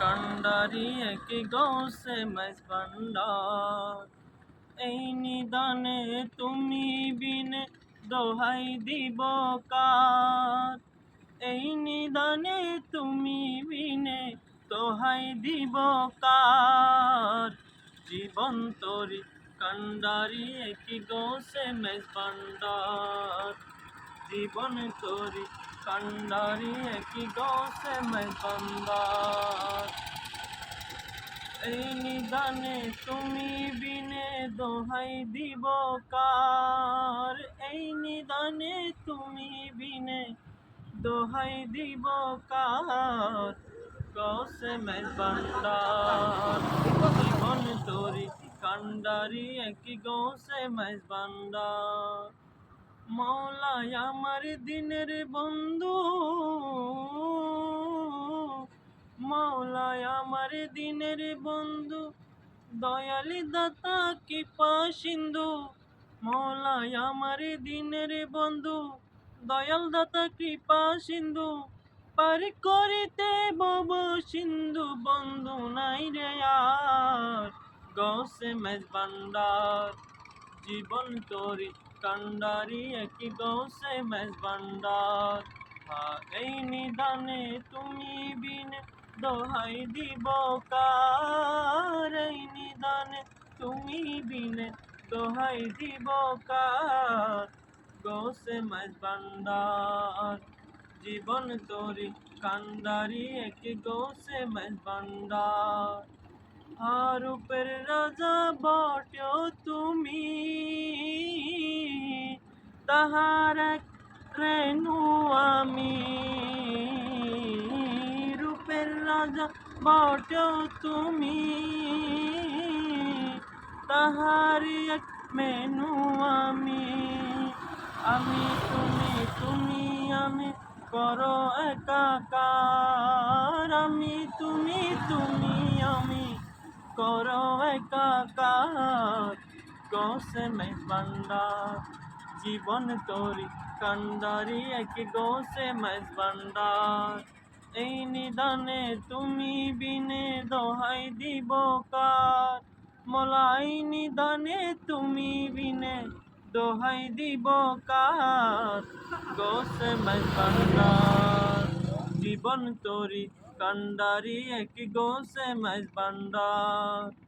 কান্ডারি এক গৌসে মাইজ ভান্ডার। এই নিদানে তুমি বিনে দোহাই দিব কার? এই নিদানে তুমি বিনে দোহাই দিব কার? জীবন তরি কান্ডারি এক গৌসে মাইজ ভান্ডার। জীবন তরি কান্ডারি এক গৌসে মাইজ ভান্ডার এই নিদানে তুমি বিনে দোহাই দিব কার? এই নিদানে তুমি বিনে দোহাই দিব কার? কসে মেজ বান্দার জীবন তোরি কান্ডারি একই গৌসে মেজ বান্দার মৌলাই আমার দিনের বন্ধু। মৌলায় আমার দিনের বন্ধু। দয়ালি দাতা কি সিন্ধু। মৌলায় আমার দিনের বন্ধু। দয়াল দাতা, কৃপা সিন্ধু। পার করিতে বব সিন্ধু, বন্ধু নাই রে আর। গৌসে মেজ বান্ডার জীবন তোরি কান্ডারি একই গৌসে মেজ বান্ডার এই নিদানে, তুমি বিনে দোহাই দিব কার? এই নিদানে, তুমি বিনে দোহাই দিব কার? গোসে মাঝ বান্ডার জীবন তোরি কান্দারি এক গোসে মাঝ বান্ডার আর উপের রাজা বট্য তাহার রেনু আমি রাজা বট তুমি? তাহারি এক মেনু আমি? আমি তুমি তুমি আমি করো একাকার। আমি তুমি তুমি আমি করো একাকার। গোসে মে বান্ডার জীবন তোরি কান্দারি এক গোসে মেজ বান্ডার এই নিদানে তুমি বিনে দোহাই দিব কার মলাই নিদানে তুমি বিনে দোহাই দিব কার গোসে মজবান্ডার জীবন তোরি কান্ডারি এক গোসে মজবান্ডার